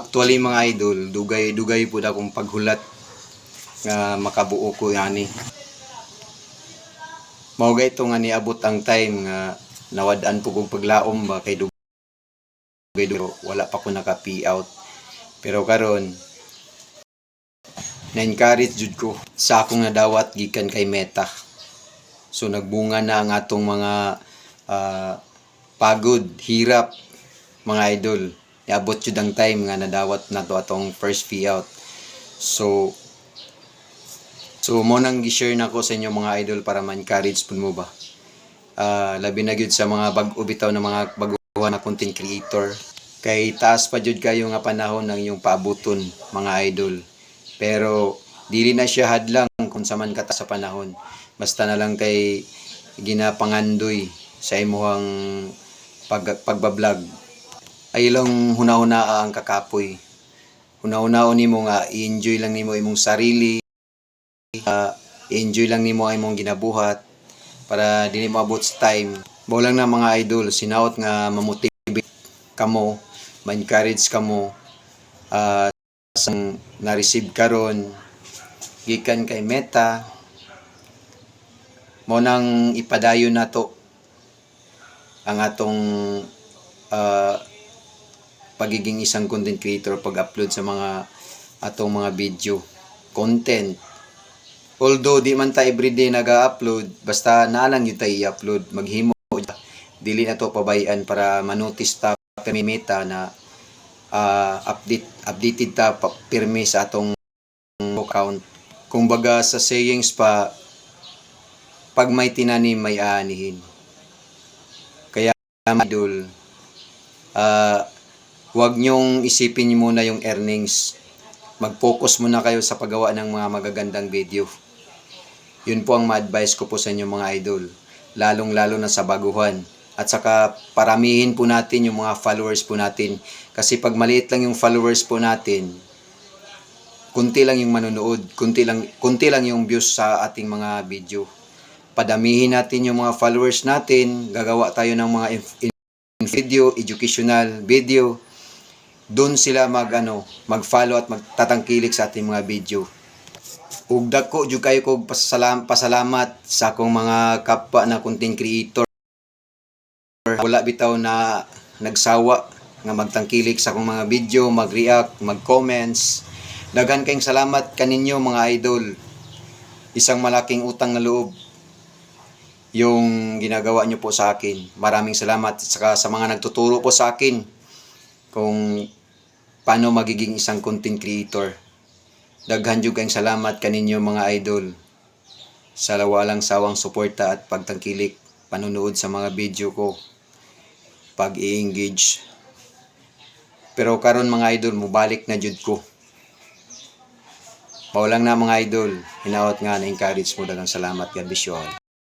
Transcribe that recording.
Actually mga idol, dugay dugay pud akong paghulat nga makabuo ko yani. Mao gay ito nga niabot ang time nga nawad-an po kong paglaom ba kay dugay dugay wala pa ko naka pay out. Pero karon na-encourage jud ko sa akong nadawat gikan kay Meta. So nagbunga na ang atong mga ah, pagod, hirap mga idol. Niabot jud ang time nga nadawat na to atong first fee out. So So mo nang gi-share nako sa inyo mga idol para ma-encourage pud mo ba. Ah, labi na gyud sa mga bag-o bitaw na mga baguhan na content creator. Kay taas pa jud kayo nga panahon ng iyong paabuton mga idol. Pero dili na siya hadlang kung sa man kata sa panahon. Basta na lang kay ginapangandoy sa imuhang pag pagbablog. Ay lang hunahuna ang kakapoy. Hunahuna nimo nga i-enjoy lang nimo imong sarili uh, enjoy lang nimo ang imong ginabuhat para dili mo abot sa time. Mao na mga idol, sinaot nga mamotivate kamo, ma-encourage kamo uh, sang na-receive karon gikan kay Meta mo nang ipadayon nato ang atong uh, pagiging isang content creator pag-upload sa mga atong mga video content. Although di man ta everyday naga-upload basta naalang yun tayo i-upload maghimo. Dili na to pabayan para manotice ta meta na ah, update updated ta pirmi sa atong account. Kung baga sa sayings pa pag may tinanim may aanihin. Kaya idol ah wag nyong isipin niyo muna yung earnings mag-focus muna kayo sa paggawa ng mga magagandang video yun po ang ma-advise ko po sa inyo mga idol. Lalong-lalo na sa baguhan. At saka paramihin po natin yung mga followers po natin. Kasi pag maliit lang yung followers po natin, kunti lang yung manonood, kunti lang, kunti lang yung views sa ating mga video. Padamihin natin yung mga followers natin, gagawa tayo ng mga in- video, educational video. Doon sila mag, ano, mag-follow at magtatangkilik sa ating mga video. Ug dako jud kayo kog pasalam, pasalamat sa akong mga kapwa na content creator. Wala bitaw na nagsawa nga magtangkilik sa akong mga video mag-react mag-comments. Daghan kayong salamat kaninyo mga idol. Isang malaking utang na loob yung ginagawa nyo po sa akin. Maraming salamat saka sa mga nagtuturo po sa akin kung paano magiging isang content creator? Daghan jud kayong salamat kaninyo mga idol sa walang sawang suporta at pagtangkilik panunood sa mga video ko. Pag i-engage pero karon mga idol mubalik na jud ko. Mao lang na mga idol. Hinaot nga na encourage mo dagang salamat. God bless you all